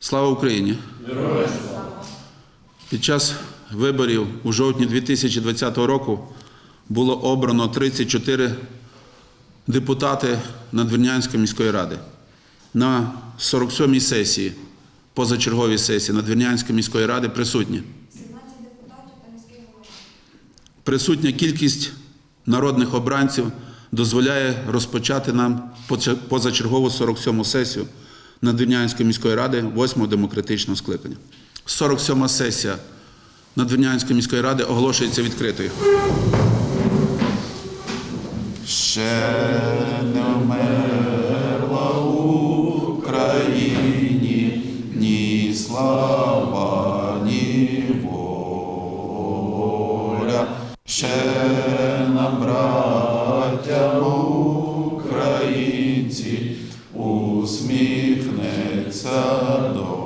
Слава Україні! Під час виборів у жовтні 2020 року було обрано 34 депутати Надвірнянської міської ради. На 47-й сесії, позачерговій сесії Надвірнянської міської ради присутні. 17 депутатів та міський голова. Присутня кількість народних обранців дозволяє розпочати нам позачергову 47-му сесію Надвірнянської міської ради 8-го демократичного скликання. 47-ма сесія Надвірнянської міської ради оголошується відкритою. Ще не вмерла Україні ні слава, ні воля. Ще усміхнеться доля.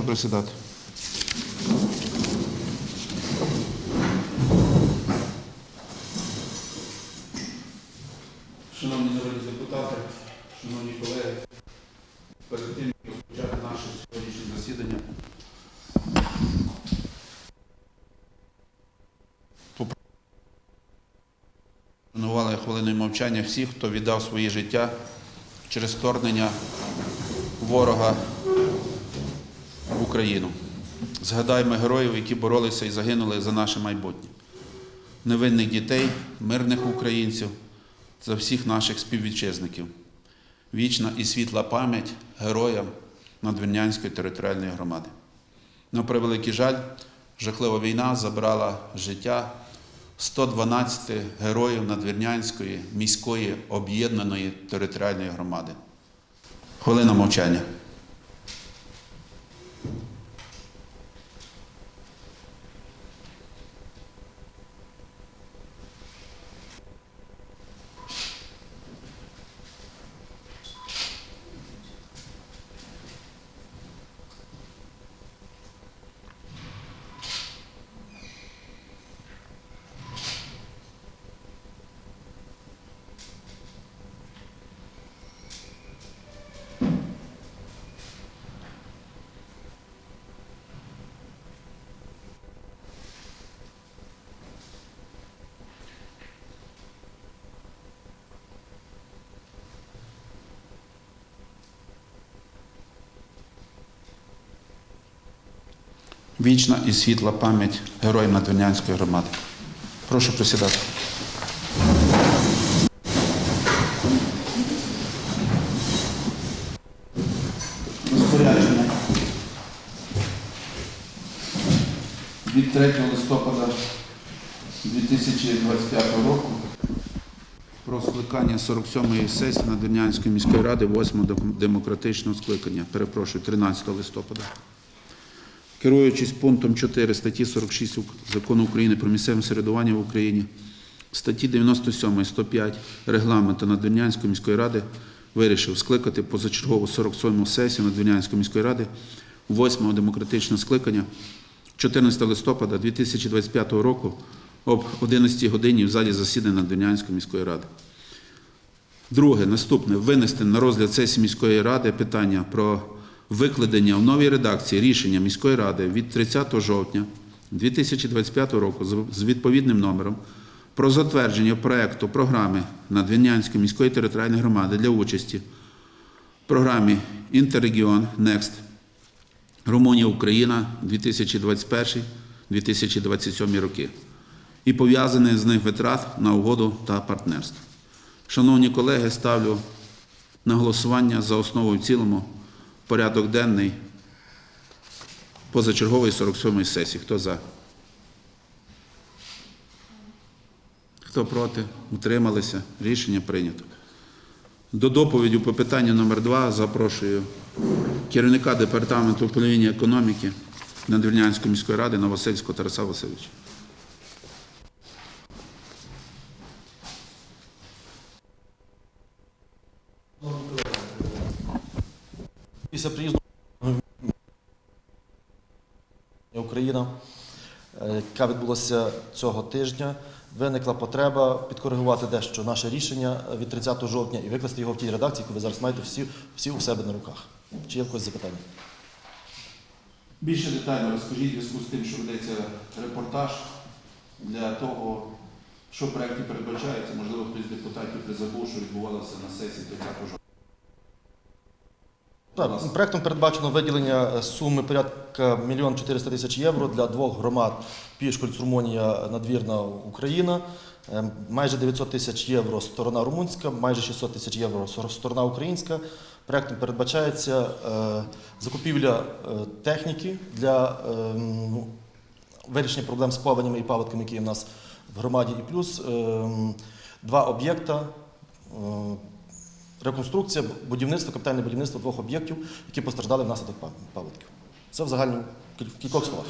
Прошу присідати. Шановні народні депутати, шановні колеги, перед тим, як розпочати наше сьогоднішнє засідання, шанували хвилиною мовчання всіх, хто віддав своє життя через вторгнення ворога Україну. Згадаймо героїв, які боролися і загинули за наше майбутнє. Невинних дітей, мирних українців, за всіх наших співвітчизників. Вічна і світла пам'ять героям Надвірнянської територіальної громади. На превеликий жаль, жахлива війна забрала життя 112 героїв Надвірнянської міської об'єднаної територіальної громади. Хвилина мовчання. Вічна і світла пам'ять героїв Надвірнянської громади. Прошу присідати. Розпорядження від 3 листопада 2025 року про скликання 47-ї сесії Надвірнянської міської ради 8-го демократичного скликання. Перепрошую, 13 листопада. Керуючись пунктом 4 статті 46 Закону України про місцеве самоврядування в Україні, статті 97 105 Регламенту Надвірнянської міської ради вирішив скликати позачергову 47-му сесію Надвірнянської міської ради 8-го демократичного скликання 14 листопада 2025 року об 11 годині в залі засідання Надвірнянської міської ради. Друге, наступне винести на розгляд сесії міської ради питання про викладення в новій редакції рішення міської ради від 30 жовтня 2025 року з- відповідним номером про затвердження проекту програми Надвірнянської міської територіальної громади для участі в програмі Інтеррегіон Next Румунія Україна 2021-2027 роки і пов'язаних з них витрат на угоду та партнерство. Шановні колеги, ставлю на голосування за основу в цілому порядок денний позачергової 47-ї сесії. Хто за? Хто проти? Утрималися? Рішення прийнято. До доповіді по питанню номер 2 запрошую керівника департаменту управління економіки Надвірнянської міської ради Новосельського Тараса Васильовича. Після приїзду Україна, е, яка відбулася цього тижня, виникла потреба підкоригувати дещо наше рішення від 30 жовтня і викласти його в тій редакції, яку ви зараз маєте всі, всі у себе на руках. Чи є якось запитання? Більше детально розкажіть зв'язку з тим, що ведеться репортаж для того, що в проєкті передбачається. Можливо, хтось з депутатів призабув, що відбувалося на сесії 30 жовтня. Так, проектом передбачено виділення суми порядка 1 мільйон 400 тисяч євро для двох громад Пішкольц, Румунія, Надвірна, Україна. Е, Майже 900 тисяч євро сторона румунська, майже 600 тисяч євро сторона українська. Проектом передбачається е, закупівля е, техніки для е, вирішення проблем з повенями і паводками, які є в нас в громаді, і плюс два об'єкта. Реконструкція, будівництво, капітальне будівництво двох об'єктів, які постраждали внаслідок пав- паводків. Це в загальному в кількох словах.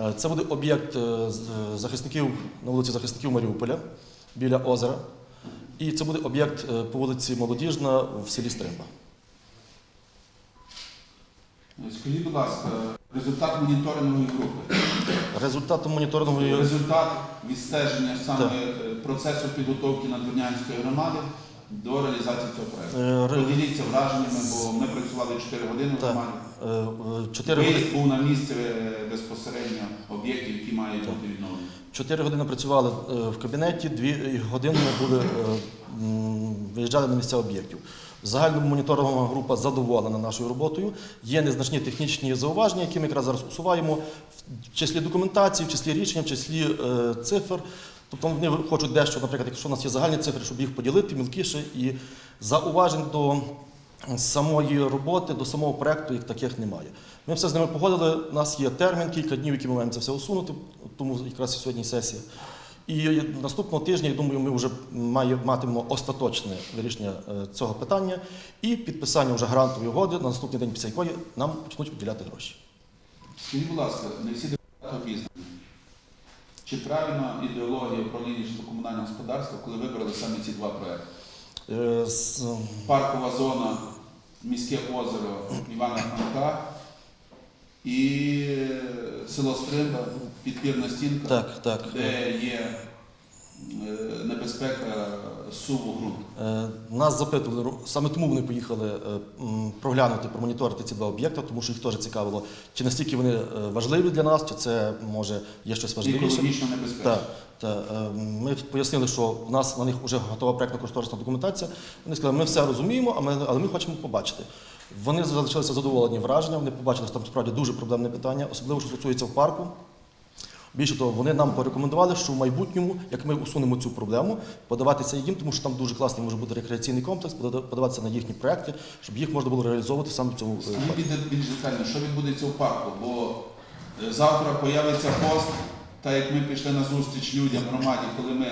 Е, Це буде об'єкт е, е, захисників на вулиці захисників Маріуполя біля озера. І це буде об'єкт по вулиці Молодіжна в селі Стримба. Скажіть, будь ласка, результат моніторингової групи, Результатом моніторингової результат відстеження саме Так. процесу підготовки Надвірнянської громади до реалізації цього проєкту. Ре- Поділіться враженнями, бо ми працювали 4 години в громаді. Е, е, чотири години. Був на місце е, безпосередньо об'єктів, які мають бути відновлені. Чотири години працювали е, в кабінеті, дві години ми були, е, виїжджали на місця об'єктів. В загальному моніторингова група задоволена нашою роботою. Є незначні технічні зауваження, які ми якраз зараз усуваємо в числі документації, в числі рішення, в числі е, цифр. Тобто вони хочуть дещо, наприклад, якщо у нас є загальні цифри, щоб їх поділити мілкіше і зауважень до самої роботи, до самого проекту як таких немає. Ми все з ними погодили. У нас є термін, кілька днів, які ми маємо це все усунути, тому якраз і сьогодні сесія. І наступного тижня, я думаю, ми вже матимемо остаточне вирішення е, цього питання і підписання вже грантової угоди на наступний день, після якої нам почнуть виділяти гроші. Скажіть, будь ласка, не всі депутати обізнані. Чи правильна ідеологія управління житлово-комунального господарства, коли вибрали саме ці два проекти? Е, з- Паркова зона, міське озеро Івана Франка і е, село Стримба, підпірна стінка, Так, так. де є небезпека суву ґрунту. Е, Нас запитували, саме тому вони поїхали е, проглянути, промоніторити ці два об'єкти, тому що їх теж цікавило, чи настільки вони е, важливі для нас, чи це може є щось важливіше. Екологічно. Е, Ми пояснили, що в нас на них вже готова проєктно-кошторисна документація. Вони сказали, ми все розуміємо, але ми хочемо побачити. Вони залишилися задоволені враженням, вони побачили, що там справді дуже проблемне питання, особливо що стосується в парку. Більше того, вони нам порекомендували, що в майбутньому, як ми усунемо цю проблему, подаватися їм, тому що там дуже класний може бути рекреаційний комплекс, подаватися на їхні проекти, щоб їх можна було реалізовувати саме в цьому е, Скажіть парку. більш детально, що відбудеться в парку, бо е, завтра появиться пост, та як ми пішли на зустріч людям громаді, коли ми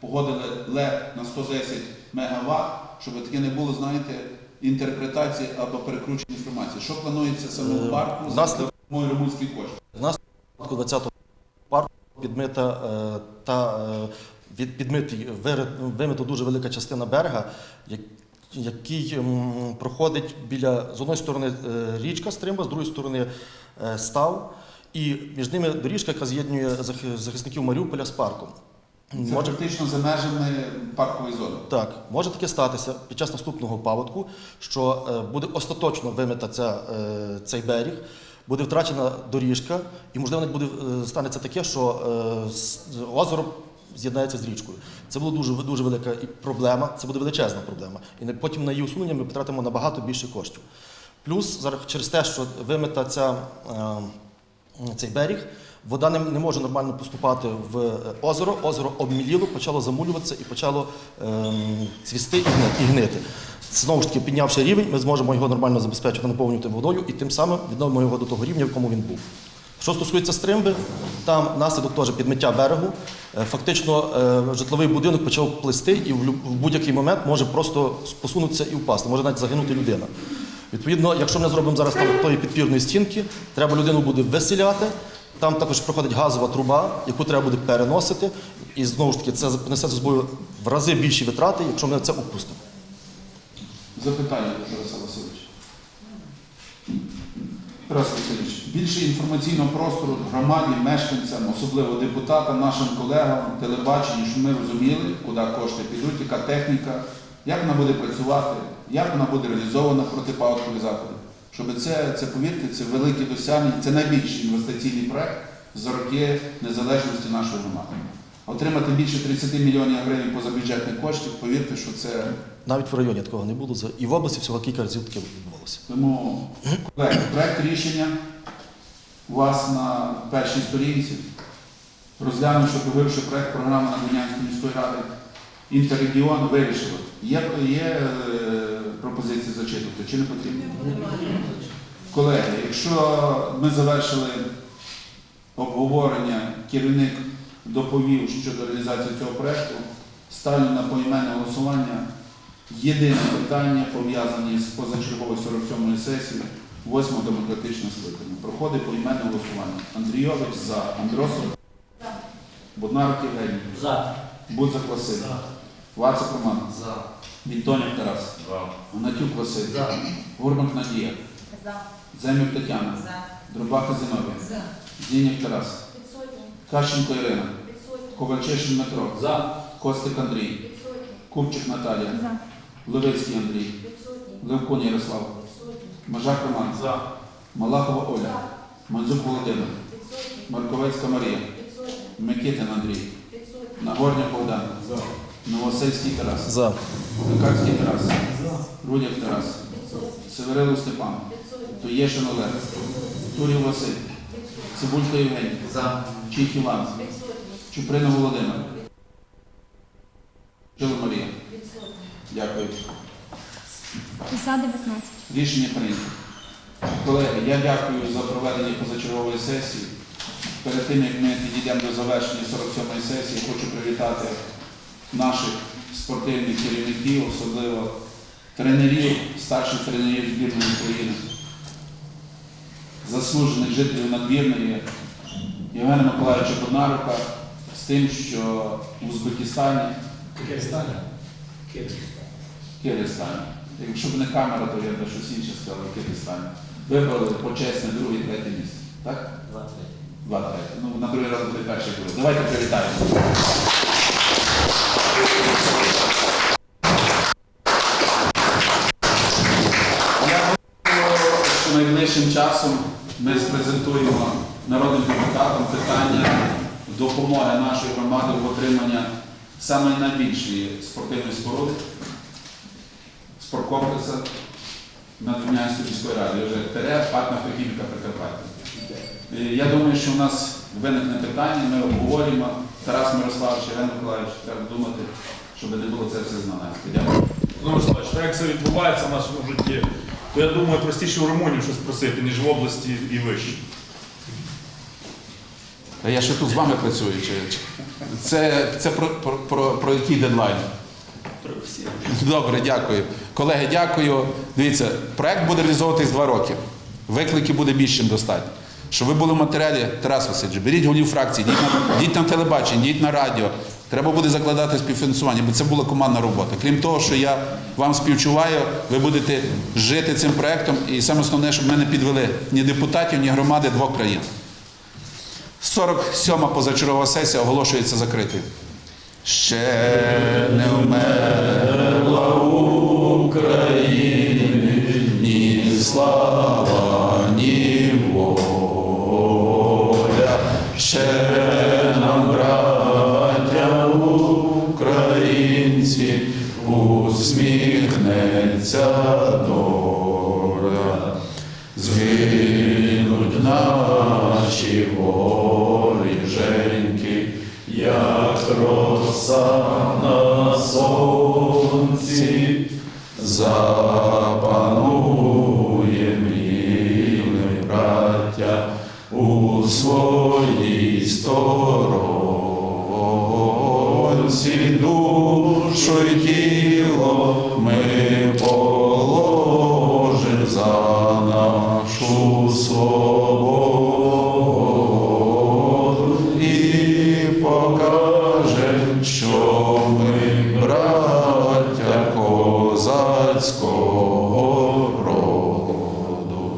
погодили ЛЕП на 110 мегаватт, щоб таке не було, знаєте, інтерпретації або перекручення інформації. Що планується саме в е, парку за нас... ремонтські кошти? У нас 20 Парку підмита е, та е, підмитий вимита дуже велика частина берега, який проходить біля з одної сторони е, річка Стримба, з другої сторони став. І між ними доріжка, яка з'єднує захисників Маріуполя з парком. Це може, практично за межами паркової зони. Так, може таке статися під час наступного паводку, що буде остаточно вимита ця, цей берег буде втрачена доріжка, і можливо буде е, станеться таке, що е, озеро з'єднається з річкою. Це буде дуже дуже велика проблема, це буде величезна проблема. І потім на її усунення ми потратимо набагато більше коштів. Плюс через те, що вимита ця. е, цей берег. Вода не, не може нормально поступати в е, озеро. Озеро обміліло, почало замулюватися і почало ем, цвісти і гнити. Знову ж таки, піднявши рівень, ми зможемо його нормально забезпечити, наповнювати водою і тим самим відновимо його до того рівня, в якому він був. Що стосується стримби, там наслідок теж підмиття берегу. Е, Фактично, е, житловий будинок почав плисти і в будь-який момент може просто посунутися і впасти, може навіть загинути людина. Відповідно, якщо ми зробимо зараз там тої підпірної стінки, треба людину буде виселяти. Там також проходить газова труба, яку треба буде переносити. І знову ж таки, це несе за собою в рази більші витрати, якщо ми це опустимо. Запитання Тараса Васильовича. Тарас Васильович, більше інформаційного простору громаді, мешканцям, особливо депутатам, нашим колегам, телебаченню, щоб ми розуміли, куди кошти підуть, яка техніка, як вона буде працювати, як вона буде реалізована протипаводкові заходи. Щоб це, це повірте, це велике досягнення, це найбільший інвестиційний проект за роки незалежності нашої громади. Отримати більше 30 мільйонів гривень позабюджетних коштів, повірте, що це Навіть в районі такого не було. І в області всього кілька разів таке відбувалося. Тому колеги, проект рішення у вас на першій сторінці. Розглянувши вивши проект програми Надвірнянської міської ради, інтеррегіон вирішили. Є, є е, пропозиції зачитувати чи не потрібно? Колеги, якщо ми завершили обговорення, керівник доповів щодо реалізації цього проекту, ставлю на поіменне голосування єдине питання, пов'язане з позачерговою 47-ю сесією 8-го демократичного скликання. Проходить поіменне голосування. Андрійович за Андросов, За. Боднарок Євгеній, За. Будзак Василь, Вацик Роман, За. Вінтоняк Тарас, Гнатюк Василь, За. Гурмак Надія, За. Земюк Тетяна, За. Дробаха Зиновія, За. Зіняк Тарас, Підсотні. Кащенко Ірина, Підсотні. Ковальчишин Дмитро, За. Костик Андрій, Підсотні. Купчик Наталія, За. Левицький Андрій, Підсотні. Левкун Ярослав, Підсотні. Мажак Роман, За. Малахова Оля, За. Манзук Володимир, Підсотні. Марковецька Марія, Підсотні. Микитин Андрій, Підсотні. Нагорня Богдан, Новосельський Тарас, За. Лекарський Тарас, Рудяк Тарас, Северило Степан. Тоєшин Олег, Турів Василь, Цибулька Євгеній, За. Чіх Іван, Чуприна Володимир, Жила Марія. Дякую. За 19. Рішення прийнято. Колеги, я дякую за проведення позачергової сесії. Перед тим, як ми підійдемо до завершення 47-ї сесії, хочу привітати наших спортивних керівників, особливо тренерів, старших тренерів збірної України, заслужених жителів надвірної Євгена Миколаївича Боднарука з тим, що в Узбекистані Киргизстане. Киргизстані. Якщо б не камера, то я б щось інше сказав в Киргизстані. Вибрали почесне друге, третє місце. Так? Два третє. Ну, на другий раз буде перше. Давайте привітаємо. Я думаю, що найближчим часом ми презентуємо народним депутатам питання допомоги нашої громади в отриманні саме найбільшої спортивної споруди спорткомплексу на Дунянської міської ради, вже ТРЕ, парк нафтохіміка Прикарпаття. Е, Я думаю, що у нас виникне питання, ми обговорюємо. Тарас Мирославович, Євген Миколаївич, треба думати, щоб не було це все знанацьке. Дякую. Русланович, так як це відбувається в нашому житті, я думаю, простіше в Румунію щось просити, ніж в області і вище. А я ще тут з вами працюю. Чи, чи- це це про, про, про, про який дедлайн? Добре, дякую. Колеги, дякую. Дивіться, проект буде реалізовуватись два роки. Викликів буде більше, ніж достатньо. Щоб ви були в матеріалі, Тарас Васильович, беріть голів фракції, йдіть на, йдіть на телебачення, йдіть на радіо. Треба буде закладати співфінансування, бо це була командна робота. Крім того, що я вам співчуваю, ви будете жити цим проектом, і саме основне, щоб ми не підвели ні депутатів, ні громади двох країн. 47-ма позачергова сесія оголошується закритою. ще не вмерла України, ні слава, ні воля, ще своїй сторонці, душу й тіло ми положим за нашу свободу і покажем, що ми браття козацького роду.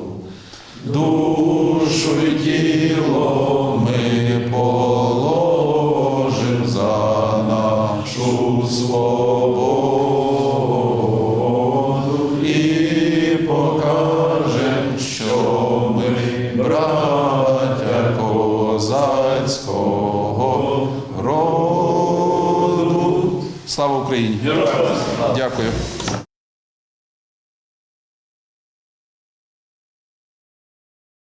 Душу тіло ми положим за нашу свободу і покажем, що ми браття козацького роду. Слава Україні! Дякую.